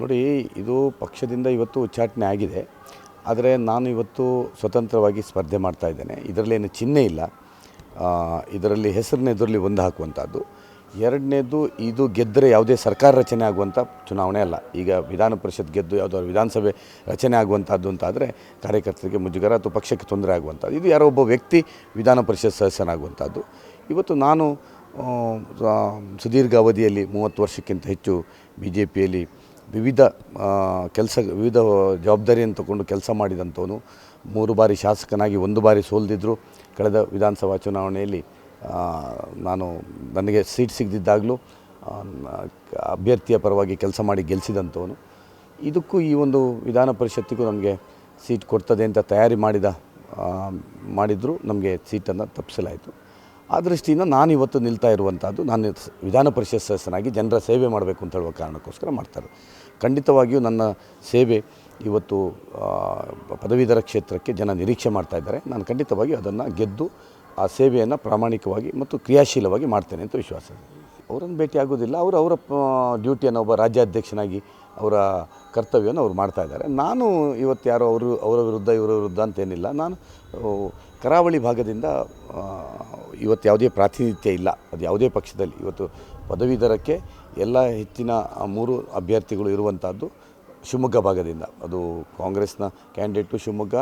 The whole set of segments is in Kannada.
ನೋಡಿ, ಇದು ಪಕ್ಷದಿಂದ ಇವತ್ತು ಉಚ್ಚಾಟನೆ ಆಗಿದೆ. ಆದರೆ ನಾನು ಇವತ್ತು ಸ್ವತಂತ್ರವಾಗಿ ಸ್ಪರ್ಧೆ ಮಾಡ್ತಾ ಇದ್ದೇನೆ. ಇದರಲ್ಲೇನು ಚಿಹ್ನೆ ಇಲ್ಲ. ಇದರಲ್ಲಿ ಹೆಸರನ್ನ ಎದುರಲ್ಲಿ ಒಂದು ಹಾಕುವಂಥದ್ದು. ಎರಡನೇದು, ಇದು ಗೆದ್ದರೆ ಯಾವುದೇ ಸರ್ಕಾರ ರಚನೆ ಆಗುವಂಥ ಚುನಾವಣೆ ಅಲ್ಲ. ಈಗ ವಿಧಾನ ಪರಿಷತ್ ಗೆದ್ದು ಯಾವುದಾದ್ರು ವಿಧಾನಸಭೆ ರಚನೆ ಆಗುವಂಥದ್ದು ಅಂತ ಆದರೆ ಕಾರ್ಯಕರ್ತರಿಗೆ ಮುಜುಗರ ಅಥವಾ ಪಕ್ಷಕ್ಕೆ ತೊಂದರೆ ಆಗುವಂಥದ್ದು. ಇದು ಯಾರೋ ಒಬ್ಬ ವ್ಯಕ್ತಿ ವಿಧಾನ ಪರಿಷತ್ ಸದಸ್ಯನಾಗುವಂಥದ್ದು. ಇವತ್ತು ನಾನು ಸುದೀರ್ಘ ಅವಧಿಯಲ್ಲಿ ಮೂವತ್ತು ವರ್ಷಕ್ಕಿಂತ ಹೆಚ್ಚು ಬಿ ಜೆ ಪಿಯಲ್ಲಿ ವಿವಿಧ ಕೆಲಸ, ವಿವಿಧ ಜವಾಬ್ದಾರಿಯನ್ನು ತಗೊಂಡು ಕೆಲಸ ಮಾಡಿದಂಥವನು, ಮೂರು ಬಾರಿ ಶಾಸಕನಾಗಿ ಒಂದು ಬಾರಿ ಸೋಲ್ದಿದ್ರು. ಕಳೆದ ವಿಧಾನಸಭಾ ಚುನಾವಣೆಯಲ್ಲಿ ನಾನು ನನಗೆ ಸೀಟ್ ಸಿಗದಿದ್ದಾಗಲೂ ಅಭ್ಯರ್ಥಿಯ ಪರವಾಗಿ ಕೆಲಸ ಮಾಡಿ ಗೆಲ್ಲಿಸಿದಂಥವನು ಇದಕ್ಕೂ ಈ ಒಂದು ವಿಧಾನ ಪರಿಷತ್ತಿಗೂ ನಮಗೆ ಸೀಟ್ ಕೊಡ್ತದೆ ಅಂತ ತಯಾರಿ ಮಾಡಿದ ಮಾಡಿದ್ರು, ನಮಗೆ ಸೀಟನ್ನು ತಪ್ಪಿಸಲಾಯಿತು. ಆ ದೃಷ್ಟಿಯಿಂದ ನಾನು ಇವತ್ತು ನಿಲ್ತಾ ಇರುವಂಥದ್ದು ನಾನು ವಿಧಾನ ಪರಿಷತ್ ಸದಸ್ಯನಾಗಿ ಜನರ ಸೇವೆ ಮಾಡಬೇಕು ಅಂತ ಹೇಳುವ ಕಾರಣಕ್ಕೋಸ್ಕರ ಮಾಡ್ತಾರೆ. ಖಂಡಿತವಾಗಿಯೂ ನನ್ನ ಸೇವೆ ಇವತ್ತು ಪದವೀಧರ ಕ್ಷೇತ್ರಕ್ಕೆ ಜನ ನಿರೀಕ್ಷೆ ಮಾಡ್ತಾ ಇದ್ದಾರೆ. ನಾನು ಖಂಡಿತವಾಗಿಯೂ ಅದನ್ನು ಗೆದ್ದು ಆ ಸೇವೆಯನ್ನು ಪ್ರಾಮಾಣಿಕವಾಗಿ ಮತ್ತು ಕ್ರಿಯಾಶೀಲವಾಗಿ ಮಾಡ್ತೇನೆ ಅಂತ ವಿಶ್ವಾಸ ಇದೆ. ಅವರನ್ನು ಭೇಟಿ ಆಗೋದಿಲ್ಲ. ಅವರು ಅವರ ಡ್ಯೂಟಿಯನ್ನು ಒಬ್ಬ ರಾಜ್ಯಾಧ್ಯಕ್ಷನಾಗಿ ಅವರ ಕರ್ತವ್ಯವನ್ನು ಅವ್ರು ಮಾಡ್ತಾ ಇದ್ದಾರೆ. ನಾನು ಇವತ್ತು ಯಾರೋ ಅವರು, ಅವರ ವಿರುದ್ಧ, ಇವರ ವಿರುದ್ಧ ಅಂತೇನಿಲ್ಲ. ನಾನು ಕರಾವಳಿ ಭಾಗದಿಂದ ಇವತ್ತು ಯಾವುದೇ ಪ್ರಾತಿನಿಧ್ಯ ಇಲ್ಲ. ಅದು ಯಾವುದೇ ಪಕ್ಷದಲ್ಲಿ. ಇವತ್ತು ಪದವೀಧರಕ್ಕೆ ಎಲ್ಲ ಹೆಚ್ಚಿನ ಮೂರು ಅಭ್ಯರ್ಥಿಗಳು ಇರುವಂಥದ್ದು ಶಿವಮೊಗ್ಗ ಭಾಗದಿಂದ. ಅದು ಕಾಂಗ್ರೆಸ್ನ ಕ್ಯಾಂಡಿಡೇಟು ಶಿವಮೊಗ್ಗ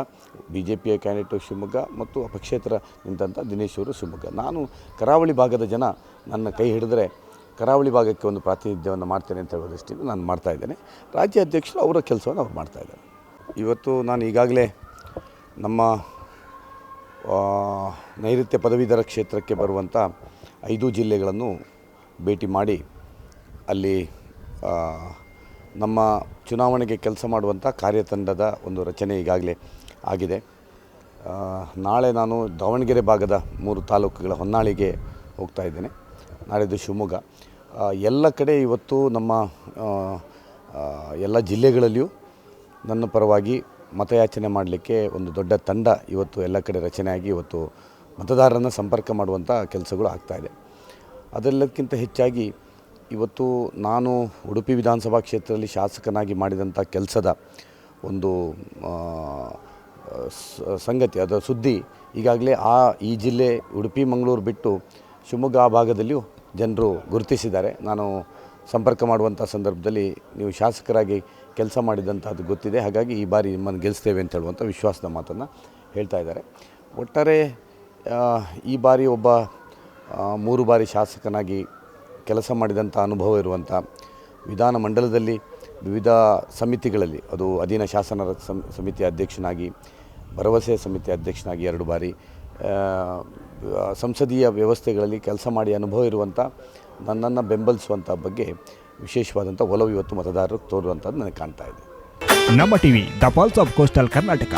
ಬಿ ಜೆ ಪಿಯ ಕ್ಯಾಂಡಿಡೇಟು ಶಿವಮೊಗ್ಗ ಮತ್ತು ಪಕ್ಷೇತರ ನಿಂತಹ ದಿನೇಶ್ ಅವರು ಶಿವಮೊಗ್ಗ. ನಾನು ಕರಾವಳಿ ಭಾಗದ ಜನ ನನ್ನ ಕೈ ಹಿಡಿದ್ರೆ ಕರಾವಳಿ ಭಾಗಕ್ಕೆ ಒಂದು ಪ್ರಾತಿನಿಧ್ಯವನ್ನು ಮಾಡ್ತೇನೆ ಅಂತ ಹೇಳೋ ದೃಷ್ಟಿಯಿಂದ ನಾನು ಮಾಡ್ತಾ ಇದ್ದೇನೆ. ರಾಜ್ಯ ಅಧ್ಯಕ್ಷರು ಅವರ ಕೆಲಸವನ್ನು ಅವ್ರು ಮಾಡ್ತಾ ಇವತ್ತು ನಾನು ಈಗಾಗಲೇ ನಮ್ಮ ನೈಋತ್ಯ ಪದವೀಧರ ಕ್ಷೇತ್ರಕ್ಕೆ ಬರುವಂಥ ಐದು ಜಿಲ್ಲೆಗಳನ್ನು ಭೇಟಿ ಮಾಡಿ ಅಲ್ಲಿ ನಮ್ಮ ಚುನಾವಣೆಗೆ ಕೆಲಸ ಮಾಡುವಂಥ ಕಾರ್ಯತಂಡದ ಒಂದು ರಚನೆ ಈಗಾಗಲೇ ಆಗಿದೆ. ನಾಳೆ ನಾನು ದಾವಣಗೆರೆ ಭಾಗದ ಮೂರು ತಾಲೂಕುಗಳ ಹೊನ್ನಾಳಿಗೆ ಹೋಗ್ತಾ ಇದ್ದೇನೆ. ನಾಳೆದು ಶಿವಮೊಗ್ಗ. ಎಲ್ಲ ಕಡೆ ಇವತ್ತು ನಮ್ಮ ಎಲ್ಲ ಜಿಲ್ಲೆಗಳಲ್ಲಿಯೂ ನನ್ನ ಪರವಾಗಿ ಮತಯಾಚನೆ ಮಾಡಲಿಕ್ಕೆ ಒಂದು ದೊಡ್ಡ ತಂಡ ಇವತ್ತು ಎಲ್ಲ ಕಡೆ ರಚನೆಯಾಗಿ ಇವತ್ತು ಮತದಾರರನ್ನು ಸಂಪರ್ಕ ಮಾಡುವಂಥ ಕೆಲಸಗಳು ಆಗ್ತಾಯಿದೆ ಅದೆಲ್ಲಕ್ಕಿಂತ ಹೆಚ್ಚಾಗಿ ಇವತ್ತು ನಾನು ಉಡುಪಿ ವಿಧಾನಸಭಾ ಕ್ಷೇತ್ರದಲ್ಲಿ ಶಾಸಕನಾಗಿ ಮಾಡಿದಂಥ ಕೆಲಸದ ಒಂದು ಸಂಗತಿ, ಅದರ ಸುದ್ದಿ ಈಗಾಗಲೇ ಆ, ಈ ಜಿಲ್ಲೆ ಉಡುಪಿ, ಮಂಗಳೂರು ಬಿಟ್ಟು ಶಿವಮೊಗ್ಗ ಆ ಭಾಗದಲ್ಲಿಯೂ ಜನರು ಗುರುತಿಸಿದ್ದಾರೆ. ನಾನು ಸಂಪರ್ಕ ಮಾಡುವಂಥ ಸಂದರ್ಭದಲ್ಲಿ ನೀವು ಶಾಸಕರಾಗಿ ಕೆಲಸ ಮಾಡಿದಂಥದ್ದು ಗೊತ್ತಿದೆ. ಹಾಗಾಗಿ ಈ ಬಾರಿ ನಿಮ್ಮನ್ನು ಗೆಲ್ಲಿಸ್ತೇವೆ ಅಂತ ಹೇಳುವಂಥ ವಿಶ್ವಾಸದ ಮಾತನ್ನು ಹೇಳ್ತಾ ಇದ್ದಾರೆ. ಒಟ್ಟಾರೆ ಈ ಬಾರಿ ಒಬ್ಬ ಮೂರು ಬಾರಿ ಶಾಸಕನಾಗಿ ಕೆಲಸ ಮಾಡಿದಂಥ ಅನುಭವ ಇರುವಂಥ ವಿಧಾನ ಮಂಡಲದಲ್ಲಿ ವಿವಿಧ ಸಮಿತಿಗಳಲ್ಲಿ, ಅದು ಅಧೀನ ಶಾಸನ ಸಮಿತಿ ಅಧ್ಯಕ್ಷನಾಗಿ, ಭರವಸೆ ಸಮಿತಿ ಅಧ್ಯಕ್ಷನಾಗಿ ಎರಡು ಬಾರಿ ಸಂಸದೀಯ ವ್ಯವಸ್ಥೆಗಳಲ್ಲಿ ಕೆಲಸ ಮಾಡಿ ಅನುಭವ ಇರುವಂಥ, ನನ್ನನ್ನು ಬೆಂಬಲಿಸುವಂಥ ಬಗ್ಗೆ ವಿಶೇಷವಾದಂಥ ಒಲವು ಇವತ್ತು ಮತದಾರರು ತೋರುವಂಥದ್ದು ನನಗೆ ಕಾಣ್ತಾ ಇದೆ. ನಮ್ಮ TV, the pulse of coastal Karnataka.